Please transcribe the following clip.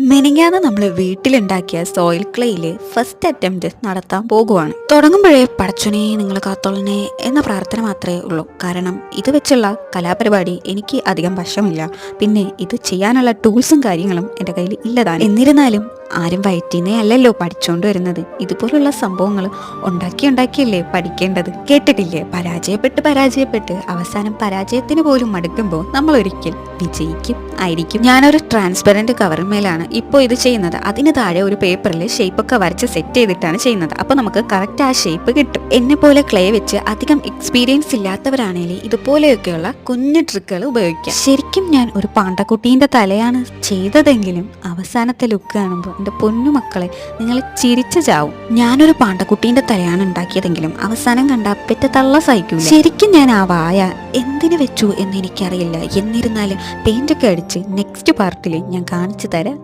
മെനിങ്ങാന്ന് നമ്മൾ വീട്ടിലുണ്ടാക്കിയ സോയിൽ ക്ലേയിൽ ഫസ്റ്റ് അറ്റംപ്റ്റ് നടത്താൻ പോകുവാണ്. തുടങ്ങുമ്പോഴേ പടച്ചുനെ നിങ്ങൾ കാത്തോളനെ എന്ന പ്രാർത്ഥന മാത്രമേ ഉള്ളൂ. കാരണം ഇത് വെച്ചുള്ള കലാപരിപാടി എനിക്ക് അധികം വശമില്ല. പിന്നെ ഇത് ചെയ്യാനുള്ള ടൂൾസും കാര്യങ്ങളും എന്റെ കയ്യിൽ ഇല്ലതാണ്. എന്നിരുന്നാലും ആരും വയറ്റിന്നേ അല്ലല്ലോ പഠിച്ചുകൊണ്ട് വരുന്നത്. ഇതുപോലുള്ള സംഭവങ്ങൾ ഉണ്ടാക്കി ഉണ്ടാക്കിയല്ലേ പഠിക്കേണ്ടത്. കേട്ടിട്ടില്ലേ? പരാജയപ്പെട്ട് പരാജയപ്പെട്ട് അവസാനം പരാജയത്തിന് പോലും മടുക്കുമ്പോൾ നമ്മൾ ഒരിക്കൽ വിജയിക്കും ആയിരിക്കും. ഞാനൊരു ട്രാൻസ്പെറന്റ് കവറിന്മേലാണ് ഇപ്പോൾ ഇത് ചെയ്യുന്നത്. അതിന് താഴെ ഒരു പേപ്പറിൽ ഷേപ്പൊക്കെ വരച്ച് സെറ്റ് ചെയ്തിട്ടാണ് ചെയ്യുന്നത്. അപ്പോൾ നമുക്ക് കറക്റ്റ് ആ ഷേപ്പ് കിട്ടും. എന്നെ പോലെ ക്ലേ വെച്ച് അധികം എക്സ്പീരിയൻസ് ഇല്ലാത്തവരാണെങ്കിൽ ഇതുപോലെയൊക്കെയുള്ള കുഞ്ഞു ട്രിക്കുകൾ ഉപയോഗിക്കാം. ശരിക്കും ഞാൻ ഒരു പാണ്ടക്കുട്ടീന്റെ തലയാണ് ചെയ്തതെങ്കിലും അവസാനത്തെ ലുക്ക് കാണുമ്പോൾ എന്റെ പൊന്നുമക്കളെ നിങ്ങൾ ചിരിച്ചു ചാവും. ഞാനൊരു പാണ്ടക്കുട്ടീന്റെ തലയാണ് ഉണ്ടാക്കിയതെങ്കിലും അവസാനം കണ്ട പെറ്റ തള്ള സഹിക്കും ശരിക്കും ഞാൻ ആ വായ എന്തിനു വെച്ചു എന്ന് എനിക്കറിയില്ല. എന്നിരുന്നാലും പെയിന്റൊക്കെ അടിച്ച് നെക്സ്റ്റ് പാർട്ടിൽ ഞാൻ കാണിച്ചു തരാം.